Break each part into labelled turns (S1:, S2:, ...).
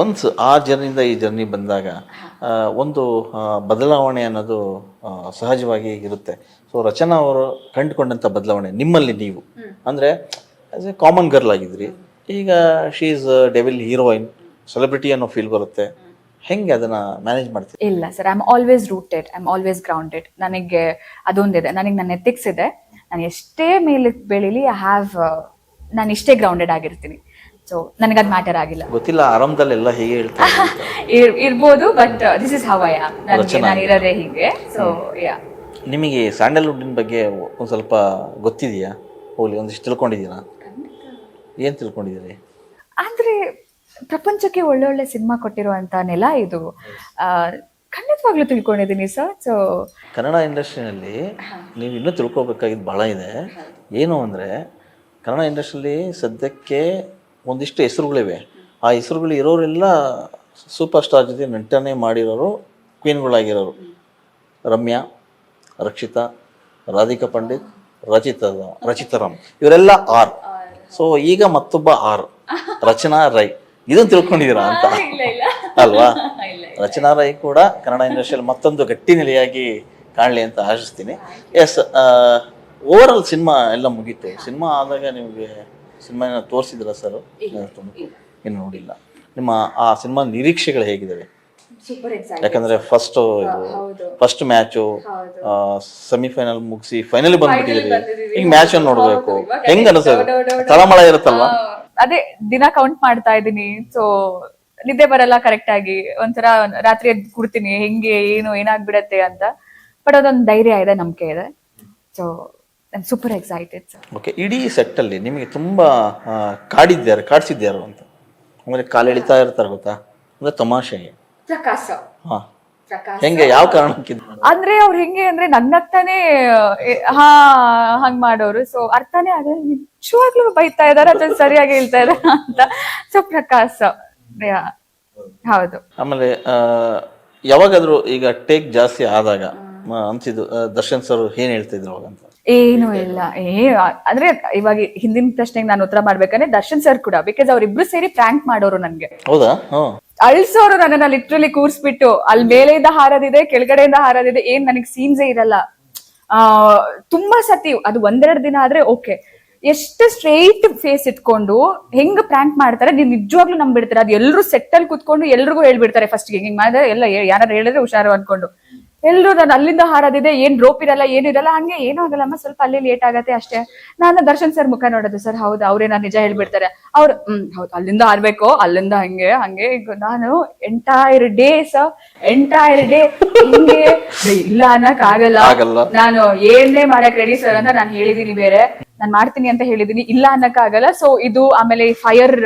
S1: Once ಆ ಜರ್ನಿಯಿಂದ ಈ journey ಬಂದಾಗ ಒಂದು ಬದಲಾವಣೆ ಅನ್ನೋದು ಸಹಜವಾಗಿ ಇರುತ್ತೆ. ಸೊ ರಚನಾ ಅವರು ಕಂಡುಕೊಂಡಂಥ ಬದಲಾವಣೆ ನಿಮ್ಮಲ್ಲಿ ನೀವು. ಅಂದರೆ ಆಸ್ ಎ ಕಾಮನ್ ಗರ್ಲ್ ಆಗಿದ್ರಿ. ಈಗ she is devil heroine celebrity ಅನ್ನೋ ಫೀಲ್ ಬರುತ್ತೆ. ಹೆಂಗೆ ಅದನ್ನ ಮ್ಯಾನೇಜ್ ಮಾಡ್ತೀರಿ?
S2: ಇಲ್ಲ sir I am always rooted I am always grounded ನನಗೆ ಅದೊಂದಿದೆ ನನಗೆ ನನ್ನ ಎಥಿಕ್ಸ್ ಇದೆ. ನಾನು ಎಷ್ಟೇ ಮೇಲೆ ಬೆಳೀಲಿ ಐ ಹ್ಯಾವ್ ನಾನು ಇಷ್ಟೇ ಗ್ರೌಂಡೆಡ್ ಆಗಿರ್ತೀನಿ. ಸೊ ನನಗೆ ಅದು ಮ್ಯಾಟರ್ ಆಗಿಲ್ಲ.
S1: ಗೊತ್ತಿಲ್ಲ ಆರಂಭದಲ್ಲೆಲ್ಲ ಹೇಗೆ ಹೇಳ್ತಾರೆ.
S2: ಇರ್- ಇರ್ಬೋದು but this is how I am ನನಗೆ ನಾನು ಇರೋದೇ ಹೀಗೆ. ಸೊ ಯಾ
S1: ನಿಮಗೆ ಸ್ಯಾಂಡಲ್ವುಡ್ಡಿನ ಬಗ್ಗೆ ಒಂದು ಸ್ವಲ್ಪ ಗೊತ್ತಿದೆಯಾ? ಹೋಗ್ಲಿ ಒಂದಿಷ್ಟು ತಿಳ್ಕೊಂಡಿದ್ದೀರಾ? ಏನು ತಿಳ್ಕೊಂಡಿದ್ದೀರಿ?
S2: ಅಂದ್ರೆ ಪ್ರಪಂಚಕ್ಕೆ ಒಳ್ಳೊಳ್ಳೆ ಸಿನಿಮಾ ಕೊಟ್ಟಿರುವಂತ ನೆಲ ಇದು. ಆ, ಖಂಡಿತವಾಗ್ಲೂ ತಿಳ್ಕೊಂಡಿದ್ದೀನಿ ಸರ್ ಸೊ
S1: ಕನ್ನಡ ಇಂಡಸ್ಟ್ರಿನಲ್ಲಿ ನೀವು ಇನ್ನೂ ತಿಳ್ಕೊಬೇಕಾಗಿದ್ದು ಭಾಳ ಇದೆ. ಏನು ಅಂದರೆ ಕನ್ನಡ ಇಂಡಸ್ಟ್ರಿಯಲ್ಲಿ ಸದ್ಯಕ್ಕೆ ಒಂದಿಷ್ಟು ಹೆಸರುಗಳಿವೆ. ಆ ಹೆಸರುಗಳು ಇರೋರೆಲ್ಲ ಸೂಪರ್ ಸ್ಟಾರ್ ಜೊತೆ ನಟನೆ ಮಾಡಿರೋರು ಕ್ವೀನ್ಗಳಾಗಿರೋರು. ರಮ್ಯಾ ರಕ್ಷಿತಾ ರಾಧಿಕಾ ಪಂಡಿತ್ ರಚಿತಾ ರಚಿತಾರಾಮ್ ಇವರೆಲ್ಲ ಆರ್. ಸೊ ಈಗ ಮತ್ತೊಬ್ಬ ಆರ್. ರಚನಾ ರೈ. ಇದನ್ನು ತಿಳ್ಕೊಂಡಿದ್ದೀರಾ ಅಂತ? ಅಲ್ವಾ? ರಚನಾ ರೈ ಕೂಡ ಕನ್ನಡ ಇಂಡಸ್ಟ್ರಿಯಲ್ಲಿ ಮತ್ತೊಂದು ಗಟ್ಟಿ ನೆಲೆಯಾಗಿ ಕಾಣಲಿ ಅಂತ ಆಶಿಸ್ತೀನಿ. ಎಸ್ ಓವರ್ ಆಲ್ ಸಿನಿಮಾ ಎಲ್ಲ ಮುಗೀತು. ಸಿನಿಮಾ ಆದಾಗ ನಿಮಗೆ ಸಿನಿಮಾ ತೋರಿಸಿದ್ರ ಸರ್ ಇನ್ನು ನೋಡಿಲ್ಲ. ನಿಮ್ಮ ಆ ಸಿನಿಮಾ ನಿರೀಕ್ಷೆಗಳು ಹೇಗಿದ್ದಾವೆ
S2: ಸೂಪರ್
S1: ಯಾಕಂದ್ರೆ ಫಸ್ಟ್ ಇದು ಫಸ್ಟ್ ಮ್ಯಾಚು ಸೆಮಿಫೈನಲ್ ಮುಗಿಸಿ ಫೈನಲ್ ಬಂದ್ಬಿಟ್ಟಿದ್ದೀರಿ. ಈಗ ಮ್ಯಾಚ್ ನೋಡ್ಬೇಕು. ಹೆಂಗ್ ಅನಿಸ್ತದೆ ತಳಮಳ ಇರುತ್ತಲ್ವಾ?
S2: ಅದೇ ದಿನ ಕೌಂಟ್ ಮಾಡ್ತಾ ಇದ್ದೀನಿ. ಸೊ ನಿದ್ದೆ ಬರಲ್ಲ ಕರೆಕ್ಟ್ ಆಗಿ. ಒಂಥರ ರಾತ್ರಿ ಎದ್ದು ಕೂಡ್ತೀನಿ ಹೆಂಗೆ ಏನು ಏನಾಗ್ಬಿಡತ್ತೆ ಅಂತ. ಬಟ್ ಅದೊಂದು ಧೈರ್ಯ ಇದೆ ನಂಬಿಕೆ ಇದೆ. So I'm super excited sir
S1: okay ಇಡೀ ಸೆಟ್ಟಲ್ಲಿ ನಿಮಗೆ ತುಂಬಾ ಕಾಡಿದ್ಯಾರು ಕಾಡ್ಸಿದ್ಯಾರು ಅಂತ. ಅಂದ್ರೆ ಕಾಲು ಎಳಿತಾ ಇರ್ತಾರೆ ಗೊತ್ತಾ? ಅಂದ್ರೆ ತಮಾಷೆ.
S2: ಪ್ರಕಾಶ
S1: ಹಾ. ಹೆಂಗೆ ಯಾವ ಕಾರಣಕ್ಕೆ ಇದು?
S2: ಅಂದ್ರೆ ಅವ್ರು ಹೆಂಗೆ ಅಂದ್ರೆ ನನ್ನತ್ತಾನೆ ಹಾ ಹಂಗ್ ಮಾಡೋರು. ಸೊ ಅರ್ಥನೇ ಆಗಲ್ಲ. ನಿಜವಾಗ್ಲೂ ಬೈತಾ ಇದಾರೆ ಅದನ್ನ ಸರಿಯಾಗಿ ಹೇಳ್ತಾ ಇದಾರ ಅಂತ. ಸೊ ಪ್ರಕಾಶ್ ಯಾ, ಹೌದು.
S1: ಆಮೇಲೆ ಯಾವಾಗಾದ್ರೂ ಈಗ ಟೇಕ್ ಜಾಸ್ತಿ ಆದಾಗ ಆ, ಅನ್ಸಿದ್ದು ದರ್ಶನ್ ಸರ್ ಏನ್ ಅವಾಗ ಅಂತ?
S2: ಏನು ಇಲ್ಲ. ಏ ಅಂದ್ರೆ ಇವಾಗ ಹಿಂದಿನ ಪ್ರಶ್ನೆಗೆ ನಾನು ಉತ್ತರ ಮಾಡ್ಬೇಕಂದ್ರೆ ದರ್ಶನ್ ಸರ್ ಕೂಡ ಬಿಕಾಸ್ ಅವ್ರಿಬ್ರು ಸೇರಿ ಪ್ರ್ಯಾಂಕ್ ಮಾಡೋರು ನನ್ಗೆ.
S1: ಹೌದಾ? ಹ್ಮ್
S2: ಅಳ್ಸೋರು ನನ್ನನ್ನ ಲಿಟ್ರಲಿ ಕೂರ್ಸ್ಬಿಟ್ಟು ಅಲ್ಲಿ ಮೇಲೆಯಿಂದ ಹಾರದಿದೆ ಕೆಳಗಡೆಯಿಂದ ಹಾರದಿದೆ ಏನ್ ನನಗೆ ಸೀನ್ಸೇ ಇರಲ್ಲ. ಆ ತುಂಬಾ ಸತಿ ಅದು ಒಂದೆರಡು ದಿನ ಆದ್ರೆ ಓಕೆ ಎಷ್ಟು ಸ್ಟ್ರೈಟ್ ಫೇಸ್ ಇಟ್ಕೊಂಡು ಹೆಂಗ್ ಪ್ರ್ಯಾಂಕ್ ಮಾಡ್ತಾರೆ ನೀವು ನಿಜವಾಗ್ಲೂ ನಂಬಿಡ್ತಾರೆ? ಅದು ಎಲ್ಲರೂ ಸೆಟ್ ಅಲ್ಲಿ ಕುತ್ಕೊಂಡು ಎಲ್ರಿಗೂ ಹೇಳ್ಬಿಡ್ತಾರೆ ಫಸ್ಟ್ ಹಿಂಗ್ ಮಾಡಿದ್ರೆ ಎಲ್ಲ ಯಾರು ಹೇಳಿದ್ರೆ ಹುಷಾರು ಅನ್ಕೊಂಡು. ಎಲ್ರು ನಾನು ಅಲ್ಲಿಂದ ಹಾರೋದಿದೆ ಏನ್ ರೋಪ್ ಇರಲ್ಲ ಏನು ಇರಲ್ಲ ಹಂಗೆ ಏನೂ ಆಗಲ್ಲಮ್ಮ ಸ್ವಲ್ಪ ಅಲ್ಲಿ ಲೇಟ್ ಆಗತ್ತೆ ಅಷ್ಟೇ. ನಾನು ದರ್ಶನ್ ಸರ್ ಮುಖ ನೋಡೋದು ಸರ್ ಹೌದು ಅವ್ರೇ ನಾನು ನಿಜ ಹೇಳ್ಬಿಡ್ತಾರೆ. ಅವ್ರು ಹ್ಮ್ ಹೌದು ಅಲ್ಲಿಂದ ಹಾರ್ಬೇಕು ಅಲ್ಲಿಂದ ಹಂಗೆ ಹಂಗೆ ಈಗ ನಾನು entire day sir entire day ಹಿಂಗೆ ಇಲ್ಲ ಅನ್ನಕ್ ಆಗಲ್ಲ. ನಾನು ಏನೇ ಮಾಡಕ್ ರೆಡಿ ಸರ್ ಅಂತ ನಾನು ಹೇಳಿದೀನಿ ಬೇರೆ. ನಾನು ಮಾಡ್ತೀನಿ ಅಂತ ಹೇಳಿದೀನಿ ಇಲ್ಲ ಅನ್ನಕ್ ಆಗಲ್ಲ. ಸೊ ಇದು ಆಮೇಲೆ ಫೈರ್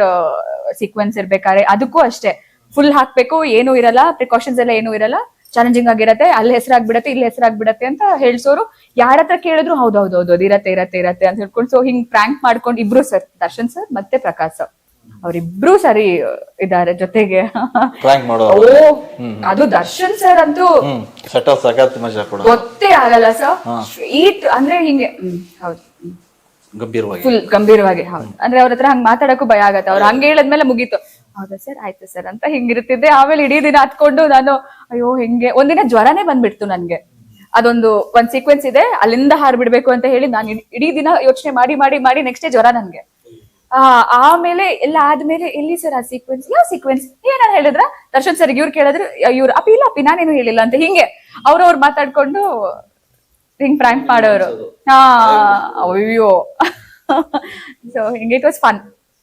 S2: ಸೀಕ್ವೆನ್ಸ್ ಇರ್ಬೇಕಾದ್ರೆ ಅದಕ್ಕೂ ಅಷ್ಟೇ. ಫುಲ್ ಹಾಕ್ಬೇಕು ಏನು ಇರಲ್ಲ ಪ್ರಿಕಾಷನ್ಸ್ ಎಲ್ಲ ಏನು ಇರಲ್ಲ. ಚಾಲೆಂಜಿಂಗ್ ಆಗಿರತ್ತೆ ಅಲ್ಲಿ ಹೆಸರಾಗ್ಬಿಡತ್ತೆ ಇಲ್ಲಿ ಹೆಸರಾಗ್ಬಿಡತ್ತೆ ಅಂತ ಹೇಳ್ಸೋರು ಯಾರ ಹತ್ರ ಕೇಳಿದ್ರು ಹೌದು ಹೌದು ಇರತ್ತೆ ಇರತ್ತೆ ಇರತ್ತೆ ಅಂತ ಹೇಳ್ಕೊಂಡು ಸೊ ಹಿಂಗ್ ಪ್ರ್ಯಾಂಕ್ ಮಾಡ್ಕೊಂಡು ಇಬ್ರು ಸರ್ ದರ್ಶನ್ ಸರ್ ಮತ್ತೆ ಪ್ರಕಾಶ್ ಸರ್ ಅವ್ರಿಬ್ರು ಸರಿ ಇದಾರೆ ಜೊತೆಗೆ. ಅದು ದರ್ಶನ್ ಸರ್ ಅಂತೂ ಗೊತ್ತೇ ಆಗಲ್ಲ ಸರ್ ಸ್ವೀಟ್ ಅಂದ್ರೆ ಹಿಂಗೆ ಹೌದು
S1: ಗಂಭೀರವಾಗಿ.
S2: ಫುಲ್ ಗಂಭೀರವಾಗಿ ಹೌದು. ಅಂದ್ರೆ ಅವ್ರ ಹತ್ರ ಹಂಗ್ ಮಾತಾಡಕ್ಕೂ ಭಯ ಆಗತ್ತೆ. ಅವ್ರು ಹಂಗ ಹೇಳದ್ಮೇಲೆ ಮುಗೀತು. ಹೌದಾ ಸರ್? ಆಯ್ತು ಸರ್. ಅಂತ ಹಿಂಗಿರ್ತಿದ್ದೆ. ಆಮೇಲೆ ಇಡೀ ದಿನ ಹತ್ಕೊಂಡು ನಾನು ಅಯ್ಯೋ ಹೆಂಗೆ? ಒಂದಿನ ಜ್ವರನೇ ಬಂದ್ಬಿಡ್ತು ನನ್ಗೆ. ಅದೊಂದು ಒಂದ್ ಸೀಕ್ವೆನ್ಸ್ ಇದೆ. ಅಲ್ಲಿಂದ ಹಾರ್ಬಿಡ್ಬೇಕು ಅಂತ ಹೇಳಿ ನಾನು ಇಡೀ- ಇಡೀ ದಿನ ಯೋಚನೆ ಮಾಡಿ ಮಾಡಿ ಮಾಡಿ ನೆಕ್ಸ್ಟ್ ಡೇ ಜ್ವರ ನನ್ಗೆ. ಆ ಆಮೇಲೆ ಎಲ್ಲ ಆದ್ಮೇಲೆ ಎಲ್ಲಿ ಸರ್ ಆ ಸೀಕ್ವೆನ್ಸ್ ಯಾವ ಸೀಕ್ವೆನ್ಸ್ ಏನಾರು ಹೇಳಿದ್ರ? ದರ್ಶನ್ ಸರ್ ಇವ್ರು ಕೇಳಿದ್ರು ಇವ್ರು ಅಪ್ಪಿ ಇಲ್ಲ ಅಪ್ಪಿ ನಾನೇನು ಹೇಳಿಲ್ಲ ಅಂತ ಹಿಂಗೆ ಅವ್ರವ್ರು ಮಾತಾಡ್ಕೊಂಡು ಹಿಂಗ್ ಪ್ರಾಂಕ್ ಮಾಡೋರು. ಹಾ ಅಯ್ಯೋ. ಸೊ ಹಿಂಗೆ ಇಟ್ ವಾಸ್ ಫನ್